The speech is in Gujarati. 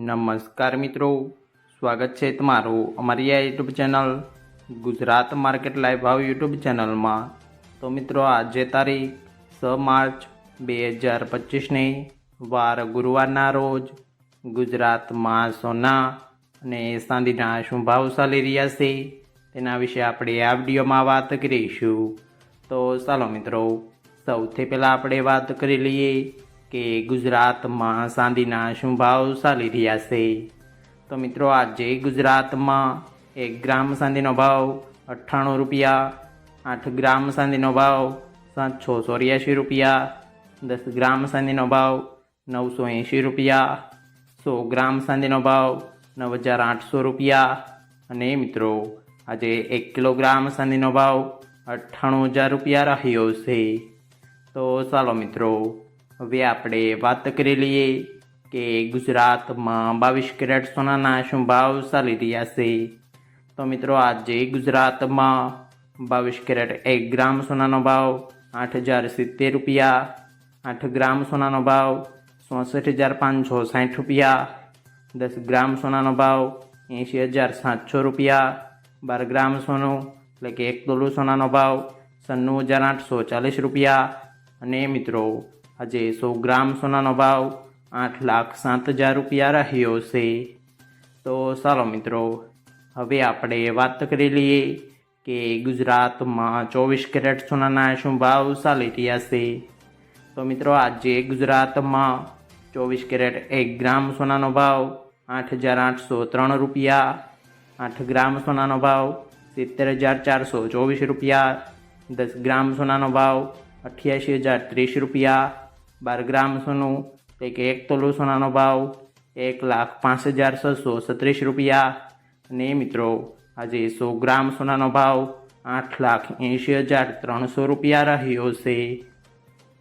નમસ્કાર મિત્રો, સ્વાગત છે તમારું અમારી આ YouTube channel Gujarat market live ભાવ યુટ્યુબ ચેનલમાં. તો મિત્રો, આજે તારીખ છ માર્ચ બે હજાર પચીસની વાર ગુરુવારના રોજ ગુજરાતમાં સોના અને ચાંદીના શું ભાવ ચાલી રહ્યા છે તેના વિશે આપણે આ વિડીયોમાં વાત કરીશું. તો ચાલો મિત્રો, સૌથી પહેલાં આપણે વાત કરી લઈએ કે ગુજરાતમાં ચાંદીના શું ભાવ ચાલી રહ્યા છે. તો મિત્રો, આજે ગુજરાતમાં એક ગ્રામ ચાંદીનો ભાવ અઠ્ઠાણું રૂપિયા, આઠ ગ્રામ ચાંદીનો ભાવ સાતસો ચોર્યાસી રૂપિયા, દસ ગ્રામ ચાંદીનો ભાવ નવસો એંશી રૂપિયા, સો ગ્રામ ચાંદીનો ભાવ નવ હજાર આઠસો રૂપિયા. અને મિત્રો, આજે એક કિલોગ્રામ ચાંદીનો ભાવ અઠ્ઠાણું હજાર રૂપિયા રહ્યો છે. તો ચાલો મિત્રો હવે આપણે વાત કરી લઈએ કે ગુજરાતમાં બાવીસ કેરેટ સોનાના શું ભાવ ચાલી રહ્યા છે. તો મિત્રો, આજે ગુજરાતમાં બાવીસ કેરેટ એક ગ્રામ સોનાનો ભાવ આઠ હજાર સિત્તેર રૂપિયા, આઠ ગ્રામ સોનાનો ભાવ ચોસઠ હજાર પાંચસો સાઠ રૂપિયા, દસ ગ્રામ સોનાનો ભાવ એંશી હજાર સાતસો રૂપિયા, બાર ગ્રામ સોનું એટલે કે એક તોલું સોનાનો ભાવ સન્નું હજાર આઠસો ચાલીસ રૂપિયા. અને મિત્રો આજે સો ગ્રામ સોનાનો ભાવ આઠ લાખ સાત હજાર રૂપિયા રહ્યો છે. તો ચાલો મિત્રો, હવે આપણે વાત કરી લઈએ કે ગુજરાતમાં ચોવીસ કેરેટ સોનાના શું ભાવ ચાલી રહ્યા છે. તો મિત્રો, આજે ગુજરાતમાં ચોવીસ કેરેટ એક ગ્રામ સોનાનો ભાવ આઠ હજાર આઠસો ત્રણ રૂપિયા, આઠ ગ્રામ સોનાનો ભાવ સિત્તેર હજાર ચારસો ચોવીસ રૂપિયા, દસ ગ્રામ સોનાનો ભાવ અઠ્યાસી હજાર ત્રીસ રૂપિયા બાર ગ્રામ સોનું એટલે એક તોલું સોનાનો ભાવ, એક લાખ પાંચ હજાર છસો છત્રીસ રૂપિયા. અને મિત્રો, આજે સો ગ્રામ સોનાનો ભાવ આઠ લાખ એંશી હજાર ત્રણસો રૂપિયા રહ્યો છે.